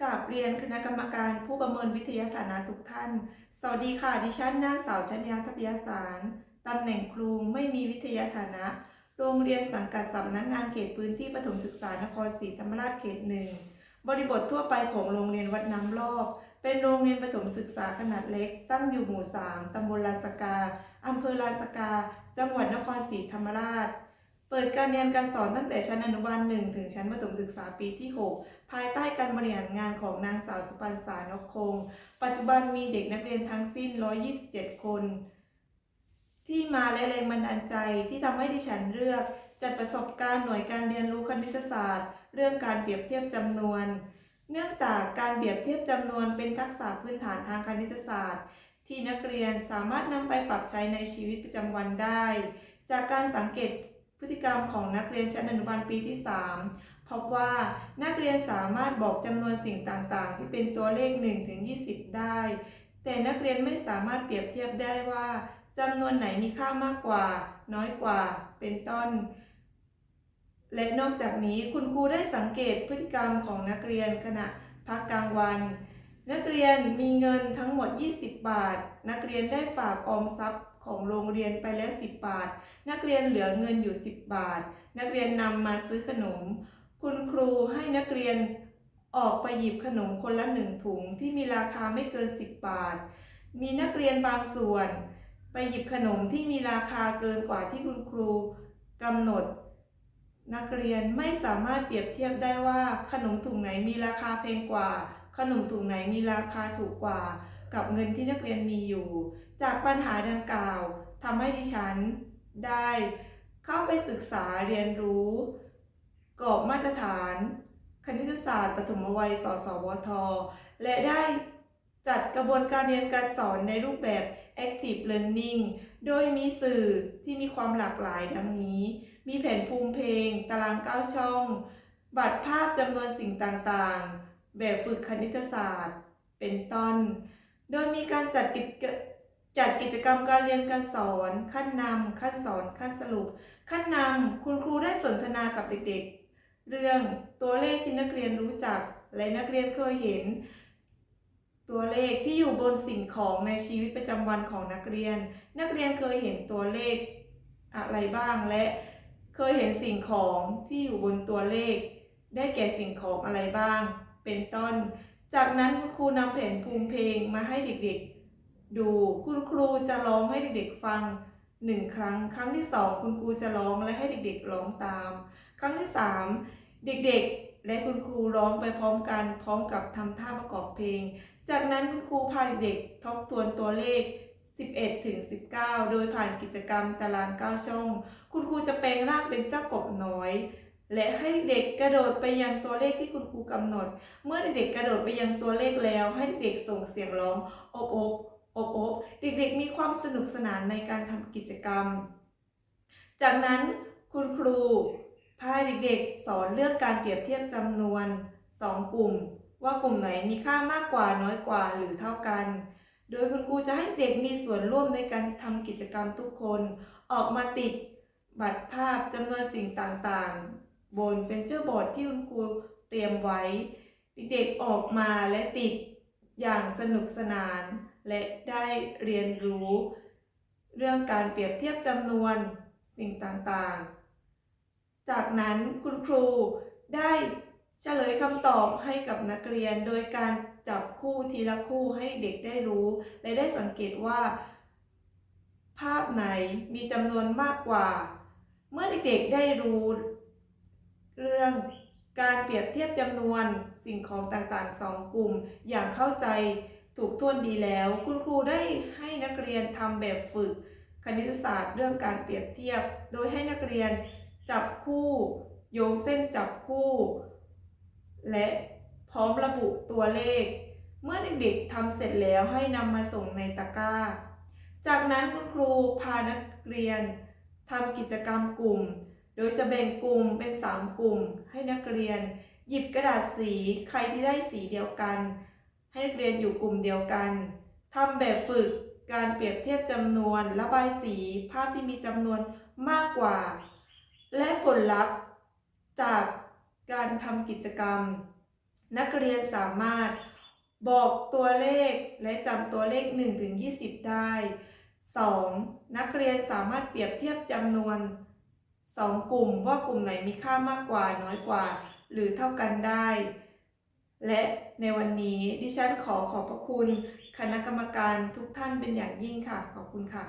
กราบเรียนคณะกรรมการผู้ประเมินวิทยาฐานะทุกท่าน สวัสดีค่ะ ดิฉันนางสาวชัญญาทัพยาสารตำแหน่งครูไม่มีวิทยาฐานะ โรงเรียนสังกัดสำนักงานเขตพื้นที่ประถมศึกษานครศรีธรรมราชเขตหนึ่ง บริบททั่วไปของโรงเรียนวัดน้ำรอบ เป็นโรงเรียนประถมศึกษาขนาดเล็ก ตั้งอยู่หมู่ 3 ตำบลลานสกา อำเภอลานสกา จังหวัดนครศรีธรรมราช เปิดการเรียนการสอนตั้งแต่ชั้นอนุบาล 1 ถึงชั้นประถมศึกษาปีที่ 6 ภายใต้การบริหารงานของนางสาวสุพรรณสารนกคง ปัจจุบันมีเด็กนักเรียนทั้งสิ้น 127 คน ที่มาและแรงบันดาลใจที่ทำให้ดิฉันเลือก จัดประสบการณ์หน่วยการเรียนรู้คณิตศาสตร์ เรื่องการเปรียบเทียบจำนวน เนื่องจากการเปรียบเทียบจำนวนเป็นทักษะพื้นฐานทางคณิตศาสตร์ ที่นักเรียนสามารถนำไปปรับใช้ในชีวิตประจำวันได้ จากการสังเกต พฤติกรรมของนักเรียนชั้นอนุบาลปีที่ 3 พบว่านักเรียนสามารถบอกจำนวนสิ่งต่างๆ ที่เป็นตัวเลข1ถึง20 ได้ แต่นักเรียนไม่สามารถเปรียบเทียบได้ว่าจำนวนไหนมีค่ามากกว่า น้อยกว่า เป็นต้น และนอกจากนี้คุณครูได้สังเกตพฤติกรรมของนักเรียนขณะพักกลางวัน นักเรียนมีเงินทั้งหมด 20 บาท นักเรียนได้ฝากออมทรัพย์ ของโรงเรียนไปแล้ว 10 บาท นักเรียนเหลือเงินอยู่ 10 บาท นักเรียนนำมาซื้อขนม คุณครูให้นักเรียนออกไปหยิบขนมคนละหนึ่งถุงที่มีราคาไม่เกิน 10 บาท มีนักเรียนบางส่วน ไปหยิบขนมที่มีราคาเกินกว่าที่คุณครูกำหนด นักเรียนไม่สามารถเปรียบเทียบได้ว่าขนมถุงไหนมีราคาแพงกว่า ขนมถุงไหนมีราคาถูกกว่า กับเงินที่นักเรียนมีอยู่ จากปัญหาดังกล่าวทำให้ดิฉันได้เข้าไปศึกษาเรียนรู้ กรอบมาตรฐาน คณิตศาสตร์ปฐมวัย สสวท และได้จัดกระบวนการเรียนการสอนในรูปแบบ Active Learning โดยมีสื่อที่มีความหลากหลายดังนี้ มีแผ่นภูมิเพลง ตารางเก้าช่อง บัตรภาพจำนวนสิ่งต่างๆ แบบฝึกคณิตศาสตร์ เป็นต้น โดยมีการจัดกิจจัดกิจกรรมการเรียนการสอน ขั้นนำขั้นสอน ขั้นสรุป ขั้นนำคุณครูได้สนทนากับเด็กๆ เรื่องตัวเลขที่นักเรียนรู้จักและนักเรียนเคยเห็น ตัวเลขที่อยู่บนสิ่งของในชีวิตประจำวันของนักเรียน นักเรียนเคยเห็นตัวเลขอะไรบ้างและเคยเห็นสิ่งของที่อยู่บนตัวเลข ได้แก่สิ่งของอะไรบ้าง เป็นต้น จากนั้นคุณครูนำแผ่นภูมิเพลงมาให้เด็กๆ ดูคุณครูจะร้องให้เด็กๆฟังหนึ่งครั้ง ครั้งที่สองคุณครูจะร้องและให้เด็กๆร้องตาม ครั้งที่สามเด็กๆ และคุณครูร้องไปพร้อมกัน พร้อมกับทำท่าประกอบเพลง จากนั้นคุณครูพาเด็กๆทบทวนตัวเลข 11ถึง19 โดยผ่านกิจกรรมตาราง 9 ช่อง คุณครูจะแปลงร่างเป็นเจ้ากบน้อย และให้เด็กกระโดดไปยังตัวเลขที่คุณครูกำหนด เมื่อเด็กกระโดดไปยังตัวเลขแล้ว ให้เด็กส่งเสียงร้องอบอบอบอบเด็กๆมีความสนุกสนานในการทำกิจกรรม จากนั้นคุณครูพาเด็กๆ สอนเรื่องการเปรียบเทียบจำนวน 2 กลุ่ม ว่ากลุ่มไหนมีค่ามากกว่าน้อยกว่าหรือเท่ากัน โดยคุณครูจะให้เด็กมีส่วนร่วมในการทำกิจกรรมทุกคน ออกมาติดบัตรภาพจำนวนสิ่งต่างๆ บนเฟนเจอร์บอร์ดที่คุณครูเตรียมไว้ เด็กๆออกมาและติดอย่างสนุกสนาน และได้เรียนรู้ เรื่องการเปรียบเทียบจำนวนสิ่งต่างๆ จากนั้นคุณครูได้เฉลยคำตอบให้กับนักเรียนโดยการจับคู่ทีละคู่ให้เด็กได้รู้ และได้สังเกตว่า ภาพไหนมีจำนวนมากกว่า เมื่อเด็กๆได้รู้ การเปรียบเทียบจำนวนสิ่งของต่างๆสองกลุ่ม อย่างเข้าใจถูกท่วนดีแล้ว คุณครูได้ให้นักเรียนทำแบบฝึก คณิตศาสตร์เรื่องการเปรียบเทียบ โดยให้นักเรียนจับคู่ โยงเส้นจับคู่ และพร้อมระบุตัวเลข เมื่อเด็กๆทำเสร็จแล้วให้นำมาส่งในตะกร้า จากนั้นคุณครูพานักเรียนทำกิจกรรมกลุ่ม ดยจะแบ่งกลุ่มเป็น 3 กลุ่ม ให้นักเรียน หยิบกระดาษสีใครที่ได้สีเดียวกัน ให้นักเรียนอยู่กลุ่มเดียวกันทำแบบฝึกการเปรียบเทียบจำนวนระบายสีภาพที่มีจำนวนมากกว่า และผลลัพธ์จากการทำกิจกรรม นักเรียนสามารถบอกตัวเลขและจำตัวเลข1ถึง20 ได้ 2. นักเรียนสามารถเปรียบเทียบจำนวน 2 กลุ่มว่ากลุ่มไหนมีค่ามากกว่าน้อยกว่า หรือเท่ากันได้ และในวันนี้ดิฉันขอขอบพระคุณ คณะกรรมการทุกท่านเป็นอย่างยิ่งค่ะ ขอบคุณค่ะ